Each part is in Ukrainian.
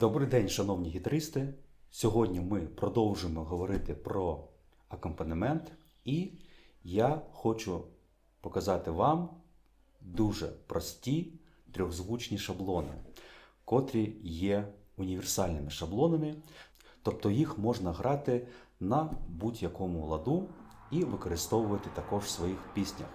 Добрий день, шановні гітаристи. Сьогодні ми продовжуємо говорити про акомпанемент, і я хочу показати вам дуже прості трьохзвучні шаблони, котрі є універсальними шаблонами, тобто їх можна грати на будь-якому ладу і використовувати також в своїх піснях.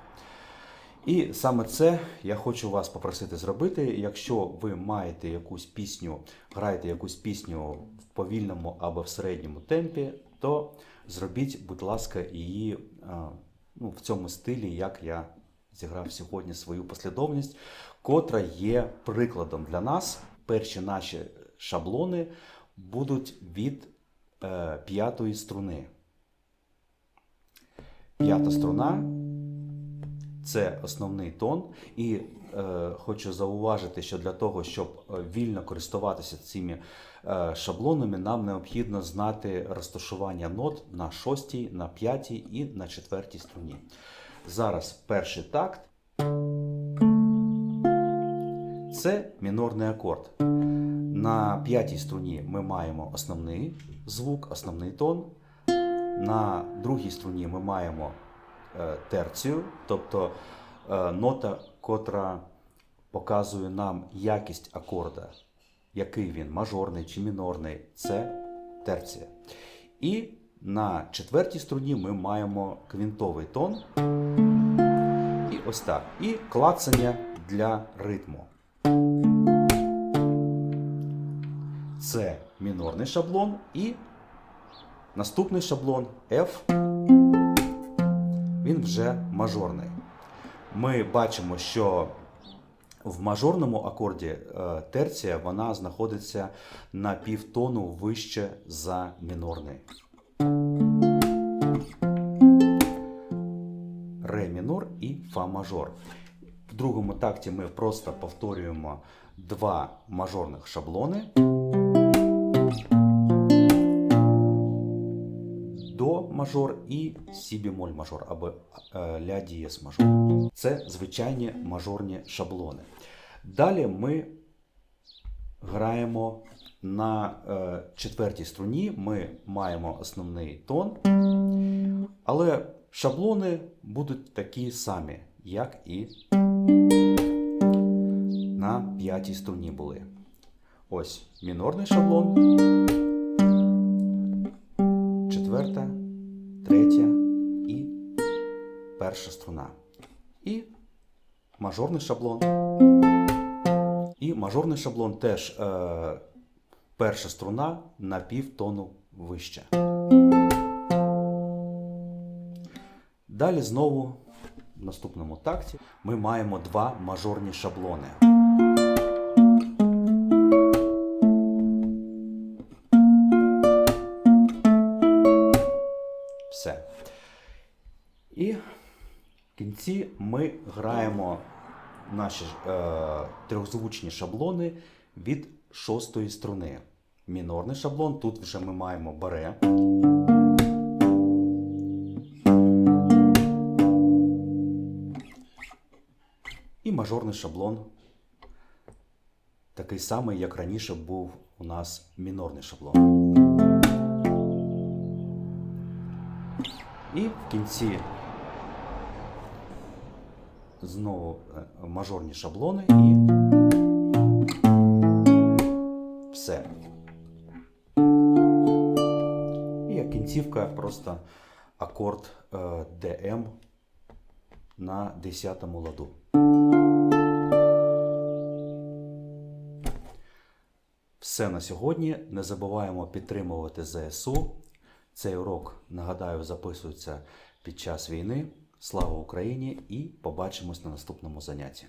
І саме це я хочу вас попросити зробити. Якщо ви маєте якусь пісню, граєте якусь пісню в повільному або в середньому темпі, то зробіть, будь ласка, її ну, в цьому стилі, як я зіграв сьогодні свою послідовність, котра є прикладом для нас. Перші наші шаблони будуть від е, п'ятої струни. П'ята струна це основний тон, і е, хочу зауважити, що для того, щоб е, вільно користуватися цими е, шаблонами, нам необхідно знати розташування нот на шостій, на п'ятій і на четвертій струні. Зараз перший такт. Це мінорний акорд. На п'ятій струні ми маємо основний звук, основний тон. На другій струні ми маємо терцію, тобто е, нота, котра показує нам якість акорда, який він мажорний чи мінорний, це терція. І на четвертій струні ми маємо квінтовий тон. І ось так. І клацання для ритму. Це мінорний шаблон і наступний шаблон F. Він вже мажорний. Ми бачимо, що в мажорному акорді е, терція вона знаходиться на півтону вище за мінорний. Ре мінор і фа мажор. В другому такті ми просто повторюємо два мажорних шаблони. Мажор і сі бемоль мажор або е, ля дієс мажор. Це звичайні мажорні шаблони. Далі ми граємо на е, четвертій струні. Ми маємо основний тон, але шаблони будуть такі самі, як і на п'ятій струні були. Ось мінорний шаблон перша струна. І мажорний шаблон. І мажорний шаблон теж е, перша струна на півтону вище. Далі знову в наступному такті ми маємо два мажорні шаблони. Все. І в кінці ми граємо наші е, трьохзвучні шаблони від шостої струни. Мінорний шаблон, тут вже ми маємо баре. І мажорний шаблон. Такий самий, як раніше був у нас мінорний шаблон. І в кінці знову е, мажорні шаблони і все. І кінцівка просто акорд е, DM на 10 ладу. Все на сьогодні. Не забуваємо підтримувати ЗСУ. Цей урок, нагадаю, записується під час війни. Слава Україні! І побачимось на наступному занятті.